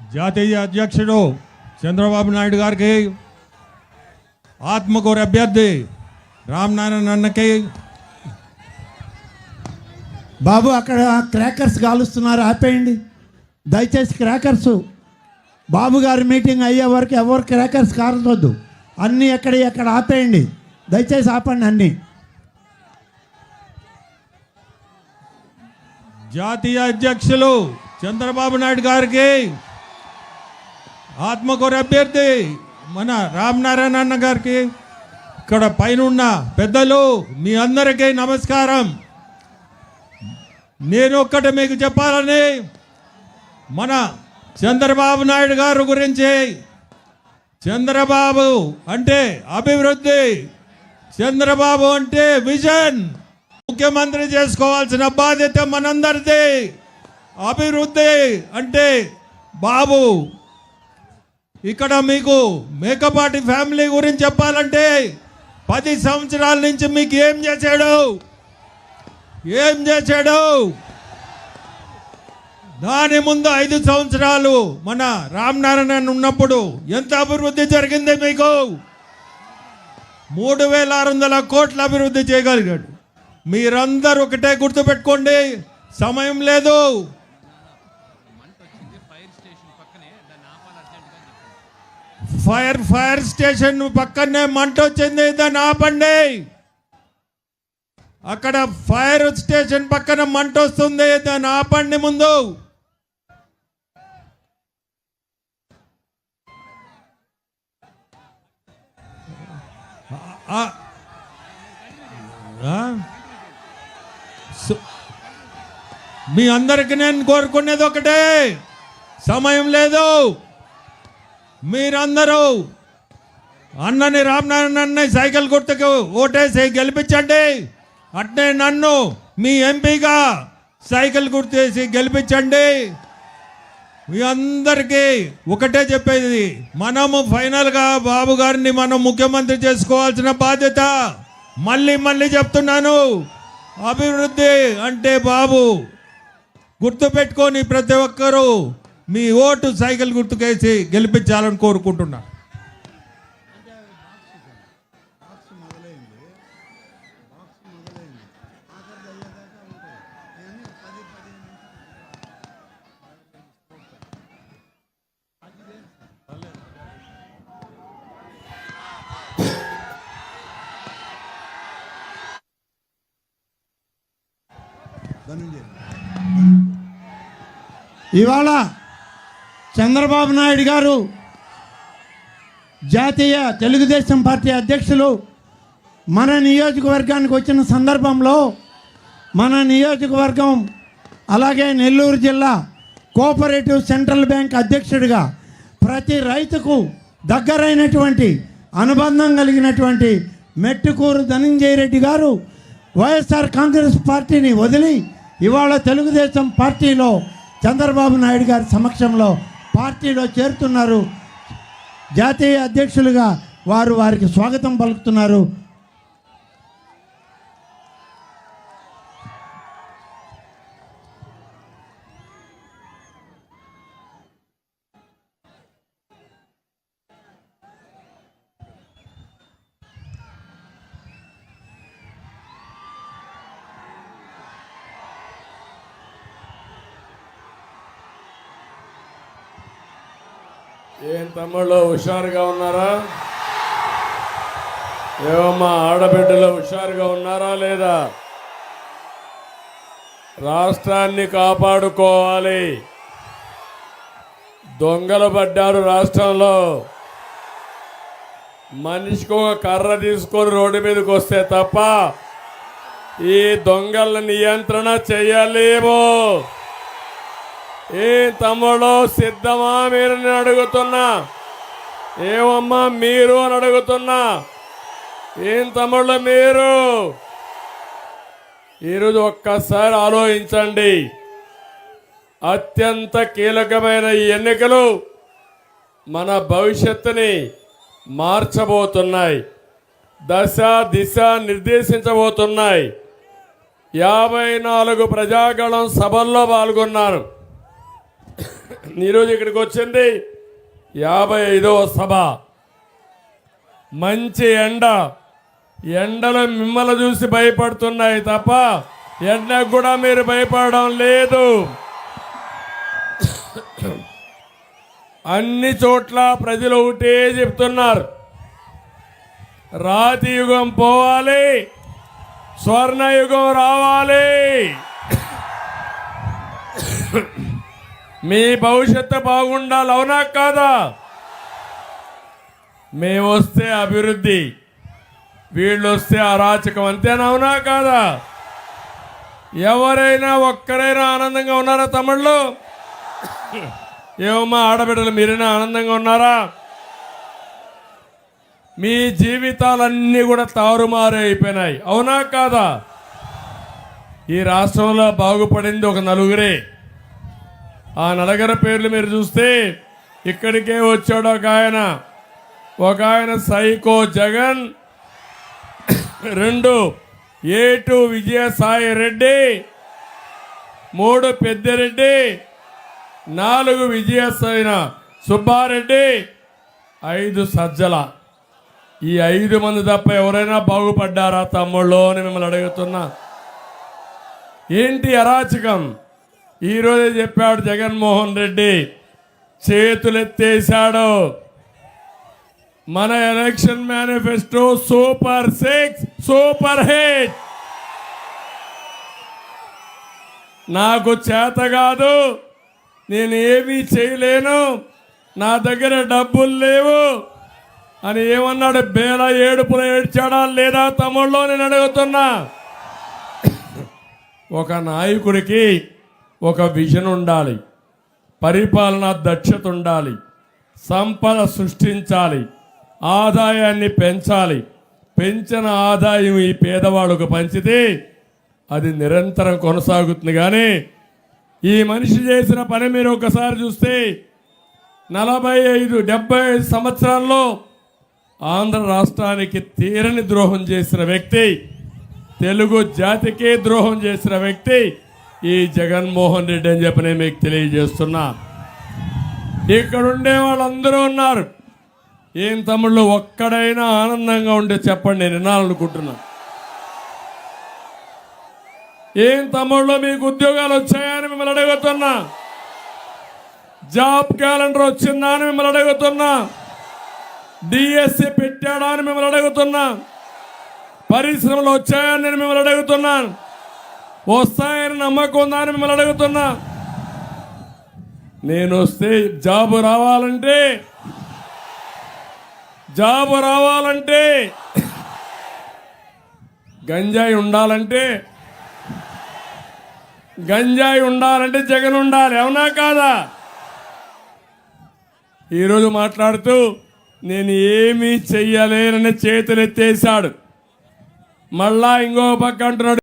జాతీయ అధ్యక్షుడు చంద్రబాబు నాయుడు గారికి ఆత్మకూరు అభ్యర్థి రామనారాయణ అన్నకి. బాబు అక్కడ క్రాకర్స్ కాలుస్తున్నారు ఆపేయండి. దయచేసి క్రాకర్స్ బాబు గారి మీటింగ్ అయ్యే వరకు ఎవరు క్రాకర్స్ కారవద్దు అన్నీ ఎక్కడ ఎక్కడ ఆపేయండి. దయచేసి ఆపండి అన్నీ. జాతీయ అధ్యక్షులు చంద్రబాబు నాయుడు గారికి ఆత్మకూరు అభ్యర్థి మన రామనారాయణ అన్న గారికి ఇక్కడ పైన ఉన్న పెద్దలు మీ అందరికీ నమస్కారం. నేను ఒక్కటి మీకు చెప్పాలని మన చంద్రబాబు నాయుడు గారు గురించి చంద్రబాబు అంటే అభివృద్ధి చంద్రబాబు అంటే విజన్. ముఖ్యమంత్రి చేసుకోవాల్సిన బాధ్యత మనందరిది. అభివృద్ధి అంటే బాబు. ఇక్కడ మీకు మేకపాటి ఫ్యామిలీ గురించి చెప్పాలంటే పది సంవత్సరాల నుంచి మీకు ఏం చేశాడు? ఏం చేశాడు? దాని ముందు ఐదు సంవత్సరాలు మన రామనారాయణ ఉన్నప్పుడు ఎంత అభివృద్ధి జరిగింది మీకు? మూడు వేల ఆరు వందల కోట్ల అభివృద్ధి చేయగలిగాడు. మీరందరూ ఒకటే గుర్తుపెట్టుకోండి సమయం లేదు. ఫైర్ ఫైర్ స్టేషన్ పక్కనే మంట వచ్చింది దాన్ని ఆపండి. అక్కడ ఫైర్ స్టేషన్ పక్కన మంట వస్తుంది దాన్ని ఆపండి ముందు. మీ అందరికి నేను కోరుకునేది ఒకటే. సమయం లేదు. మీరందరూ అన్నని రామనారాయణ అన్నని సైకిల్ గుర్తుకు ఓటేసి గెలిపించండి. అట్నే నన్ను మీ ఎంపీగా సైకిల్ గుర్తేసి గెలిపించండి. మీ అందరికీ ఒకటే చెప్పేది మనము ఫైనల్గా బాబు గారిని మనం ముఖ్యమంత్రి చేసుకోవాల్సిన బాధ్యత. మళ్ళీ మళ్ళీ చెప్తున్నాను అభివృద్ధి అంటే బాబు. గుర్తుపెట్టుకొని ప్రతి ఒక్కరూ మీ ఓటు సైకిల్ గుర్తుకేసి గెలిపించాలని కోరుకుంటున్నా. ఇవాళ చంద్రబాబు నాయుడు గారు జాతీయ తెలుగుదేశం పార్టీ అధ్యక్షులు మన నియోజకవర్గానికి వచ్చిన సందర్భంలో మన నియోజకవర్గం అలాగే నెల్లూరు జిల్లా కోఆపరేటివ్ సెంట్రల్ బ్యాంక్ అధ్యక్షుడిగా ప్రతి రైతుకు దగ్గరైనటువంటి అనుబంధం కలిగినటువంటి మెట్టుకూరు ధనంజయ రెడ్డి గారు వైఎస్ఆర్ కాంగ్రెస్ పార్టీని వదిలి ఇవాళ తెలుగుదేశం పార్టీలో చంద్రబాబు నాయుడు గారి సమక్షంలో పార్టీలో చేరుతున్నారు. జాతీయ అధ్యక్షులుగా వారు వారికి స్వాగతం పలుకుతున్నారు. ఏం తమ్ముళ్ళు హుషారుగా ఉన్నారా? ఏమమ్మా ఆడబిడ్డలు హుషారుగా ఉన్నారా లేదా? రాష్ట్రాన్ని కాపాడుకోవాలి. దొంగలు పడ్డారు రాష్ట్రంలో. మనిషికి ఒక కర్ర తీసుకొని రోడ్డు మీదకి వస్తే తప్ప ఈ దొంగల నియంత్రణ చేయాలేమో. ఏ తమ్ముడు సిద్ధమా మీరు నేను అడుగుతున్నా. ఏమమ్మా మీరు అని అడుగుతున్నా. ఏం తమ్ముళ్ళు మీరు? ఈరోజు ఒక్కసారి ఆలోచించండి. అత్యంత కీలకమైన ఈ ఎన్నికలు మన భవిష్యత్తుని మార్చబోతున్నాయి. దశ దిశ నిర్దేశించబోతున్నాయి. యాభై నాలుగు ప్రజాగళం సభల్లో పాల్గొన్నారు. ఈరోజు ఇక్కడికి వచ్చింది యాభై ఐదవ సభ. మంచి ఎండ. ఎండలు మిమ్మల్ని చూసి భయపడుతున్నాయి తప్ప ఎండకు కూడా మీరు భయపడడం లేదు. అన్ని చోట్ల ప్రజలు ఒకటే చెప్తున్నారు. రాతి యుగం పోవాలి స్వర్ణయుగం రావాలి. మీ భవిష్యత్తు బాగుండాలి అవునా కాదా? మేము వస్తే అభివృద్ధి వీళ్ళు వస్తే అరాచకం అంతేనా అవునా కాదా? ఎవరైనా ఒక్కరైనా ఆనందంగా ఉన్నారా తమిళ్ళు ఏమమ్మా ఆడబిడ్డలు మీరైనా ఆనందంగా ఉన్నారా? మీ జీవితాలన్నీ కూడా తారుమారు అయిపోయినాయి అవునా కాదా? ఈ రాష్ట్రంలో బాగుపడింది ఒక నలుగురే. ఆ నలగర పేర్లు మీరు చూస్తే ఇక్కడికే వచ్చాడు ఒక ఆయన. ఒక ఆయన సైకో జగన్ రెండు ఏటు విజయసాయి రెడ్డి మూడు పెద్దిరెడ్డి నాలుగు విజయసాయిన సుబ్బారెడ్డి ఐదు సజ్జల. ఈ ఐదు మంది తప్ప ఎవరైనా బాగుపడ్డారా తమ్ముళ్ళు అని మిమ్మల్ని అడుగుతున్నా. ఏంటి అరాచకం? ఈరోజే చెప్పాడు జగన్మోహన్ రెడ్డి చేతులెత్తేశాడు. మన election manifesto super six super hit. నాకు చేత కాదు నేను ఏమీ చేయలేను నా దగ్గర డబ్బులు లేవు అని ఏమన్నాడు? బేల ఏడుపులు ఏడ్చాడా లేదా తమ్ముళ్ళు నేను అడుగుతున్నా. ఒక నాయకుడికి ఒక విజన్ ఉండాలి. పరిపాలన దక్షత ఉండాలి. సంపద సృష్టించాలి. ఆదాయాన్ని పెంచాలి. పెంచిన ఆదాయం ఈ పేదవాళ్ళకు పంచితే అది నిరంతరం కొనసాగుతుంది కానీ ఈ మనిషి చేసిన పని మీరు ఒకసారి చూస్తే నలభై ఐదు డెబ్బై ఐదు సంవత్సరాల్లో ఆంధ్ర రాష్ట్రానికి తీరని ద్రోహం చేసిన వ్యక్తి తెలుగు జాతికే ద్రోహం చేసిన వ్యక్తి ఈ జగన్మోహన్ రెడ్డి అని చెప్పి నేను మీకు తెలియజేస్తున్నా. ఇక్కడ ఉండే వాళ్ళందరూ ఉన్నారు. ఏం తమ్ముళ్ళు ఒక్కడైనా ఆనందంగా ఉంటే చెప్పండి నేను వినాలనుకుంటున్నా ఏం తమ్ముళ్ళు మీకు ఉద్యోగాలు వచ్చాయని మిమ్మల్ని అడుగుతున్నా. జాబ్ క్యాలెండర్ వచ్చిందా అని మిమ్మల్ని అడుగుతున్నా. డిఎస్సి పెట్టాడా అని మిమ్మల్ని అడుగుతున్నా. పరిశ్రమలు వచ్చాయని నేను మిమ్మల్ని అడుగుతున్నాను వస్తాయని నమ్మకం ఉందా అని మిమ్మల్ని అడుగుతున్నా. నేను వస్తే జాబు రావాలంటే జాబు రావాలంటే గంజాయి ఉండాలంటే గంజాయి ఉండాలంటే జగన్ ఉండాలి అవునా కాదా? ఈరోజు మాట్లాడుతూ నేను ఏమీ చెయ్యలేనని చేతులెత్తేసాడు మళ్ళా ఇంకో పక్క అంటున్నాడు